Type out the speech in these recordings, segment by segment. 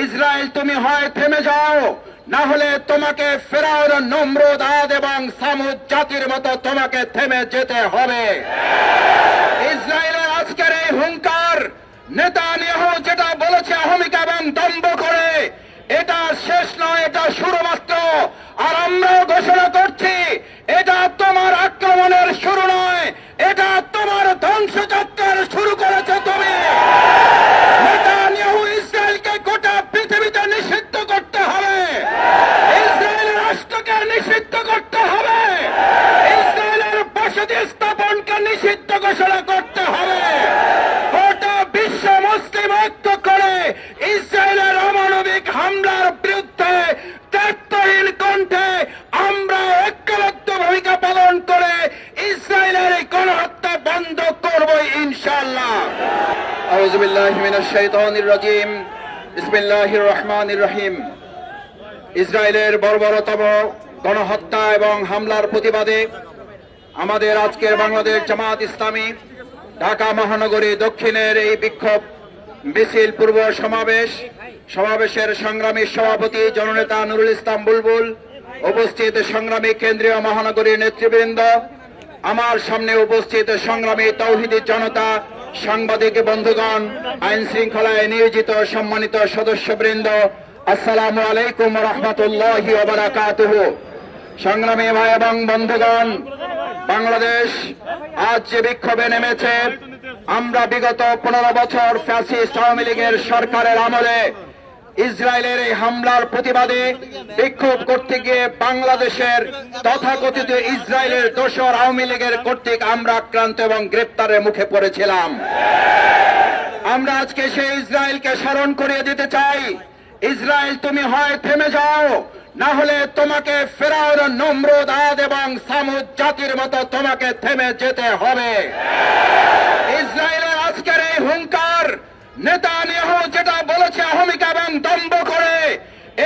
Israel, তুমি হয় থেমে যাও। না হলে তোমাকে ফেরাওর নম্রদ, আদ এবং সামুদ জাতির মতো তোমাকে থেমে যেতে হবে। ইসরায়েলের আজকের এই হুঙ্কার নেতা নেহ যেটা বলেছে অহমিকা এবং দম্ভ করে, এটা শেষ নয়, এটা শুরু মাত্র আর আমরাও ঘোষণা করছি, এটা তোমার নিষিদ্ধ ঘোষণা করতে হবে। গোটা বিশ্ব মুসলিম ঐক্য করে ইসরায়েলের অমানবিক হামলার বিরুদ্ধে দায়িত্বহীন কণ্ঠে আমরা ঐক্যবদ্ধ ভূমিকা পালন করে ইসরায়েলের এই গণহত্যা বন্ধ করব ইনশাআল্লাহ। আউযু বিল্লাহি মিনাশ রাজিম। বিসমিল্লাহির রহমানির রহিম। ইসরায়েলের বর্বরতম গণহত্যা এবং হামলার প্রতিবাদে আমাদের আজকের বাংলাদেশ জামাত ইসলামী ঢাকা মহানগরী দক্ষিণের এই বিক্ষোভ মিছিল পূর্ব সমাবেশ, সমাবেশের সংগ্রামী সভাপতি জননেতা নুরুল ইসলাম বুলবুল, উপস্থিত সংগ্রামী কেন্দ্রীয় মহানগরীর নেতৃবৃন্দ, আমার সামনে উপস্থিত সংগ্রামী তৌহিদি জনতা, সাংবাদিক বন্ধুগণ, আইন শৃঙ্খলায় নিয়োজিত সম্মানিত সদস্যবৃন্দ, আসসালামু আলাইকুম রহমতুল্লাহ সংগ্রামী ভাই এবং বন্ধুগণ বাংলাদেশ আজ যে বিক্ষোভে নেমেছে, আমরা বিগত পনেরো বছর ফ্যাসিস্ট আওয়ামী লীগের সরকারের আমলে ইসরায়েলের এই হামলার প্রতিবাদে বিক্ষোভ করতে গিয়ে বাংলাদেশের তথাকথিত ইসরায়েলের দোসর আওয়ামী লীগের কর্তৃক আমরা আক্রান্ত এবং গ্রেপ্তারের মুখে পড়েছিলাম। আমরা আজকে সেই ইসরায়েলকে স্মরণ করিয়ে দিতে চাই। ইসরায়েল, তুমি হয় থেমে যাও। না হলে তোমাকে ফেরাওর নম্রদ, আদ এবং সামুদ জাতির মতো তোমাকে থেমে যেতে হবে। ইসরায়েলের আজকের এই হুঙ্কার নেতানিয়াহু যেটা বলেছে অহমিকা এবং দম্ভ করে,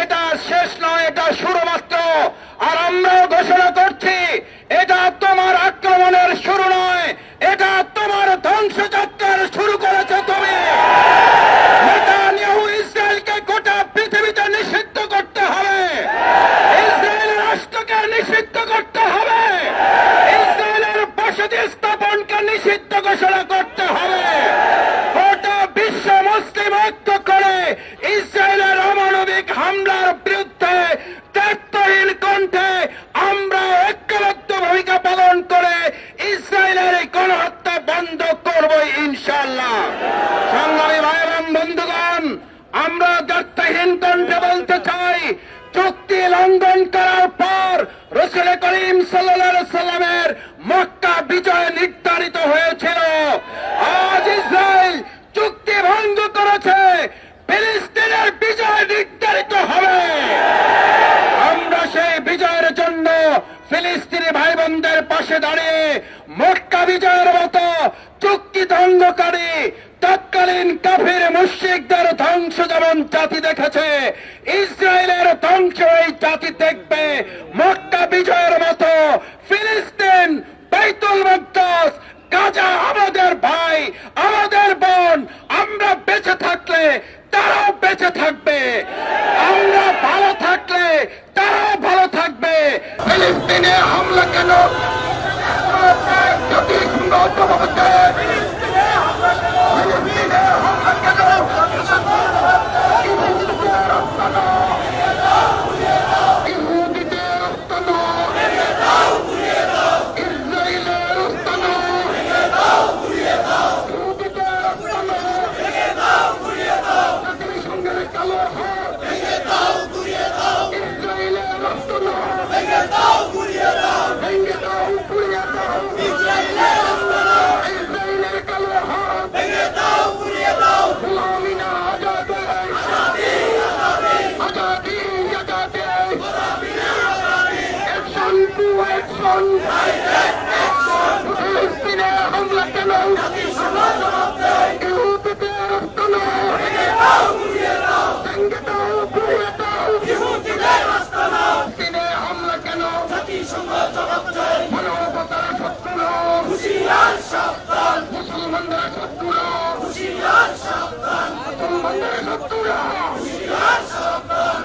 এটা শেষ নয়, এটা শুরু মাত্র আর আমরাও ঘোষণা করছি, এটা তোমার আক্রমণের শুরু নয়। নিষিদ্ধ করতে হবে। ইসরায়েলের বসতি স্থাপনকে নিষিদ্ধ ঘোষণা করতে হবে। গোটা বিশ্ব মুসলিম ঐক্য করে ইসরায়েলের অমানবিক হামলার বিরুদ্ধে দায়িত্বহীন কণ্ঠে আমরা ঐক্যবদ্ধ ভূমিকা পালন করে ইসরায়েলের এই গণহত্যা বন্ধ করব ইনশাআল্লাহ। সংগ্রামী ভাই এবং বন্ধুগণ, আমরা দায়িত্বহীন কণ্ঠে বলতে চাই, চুক্তি লঙ্ঘন করার রসুল করিম সাল্লামের মক্কা বিজয় নির্ধারিত হয়েছিল। আজ ইসরায়েল চুক্তি ভঙ্গ করেছে, ফিলিস্তিনের বিজয় নির্ধারিত হবে। আমরা সেই বিজয়ের জন্য ফিলিস্তিনি ভাই বোনদের পাশে দাঁড়িয়ে মক্কা বিজয়ের মতো চুক্তি ধ্বংসকারী তৎকালীন কাফির মুশ্রিকদের ধ্বংস যেমন জাতি দেখেছে ইসরায়েলের ধ্বংস এই জাতি দেখবে মক্কা বিজয়ের মতো ফিলিস্তিন বাইতুল মকদাস গাজা আমাদের ভাই বোন আমরা বেঁচে থাকলে তারাও বেঁচে থাকবে। আমরা ভালো থাকলে তারাও ভালো থাকবে। ফিলিস্তিনে হামলা কেন? যদি জবাব ফিলিস্তিনে ভালো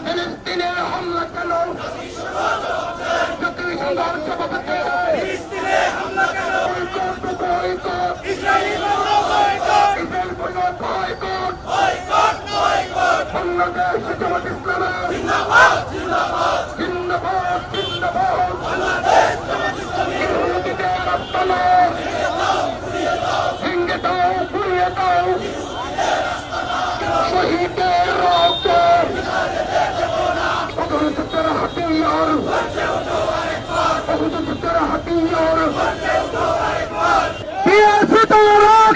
ফিলিস্তিনের হামলা কেন জাতীয় সংঘর্ষ ঘটেছে ইসরায়েল বিএসপি তোমার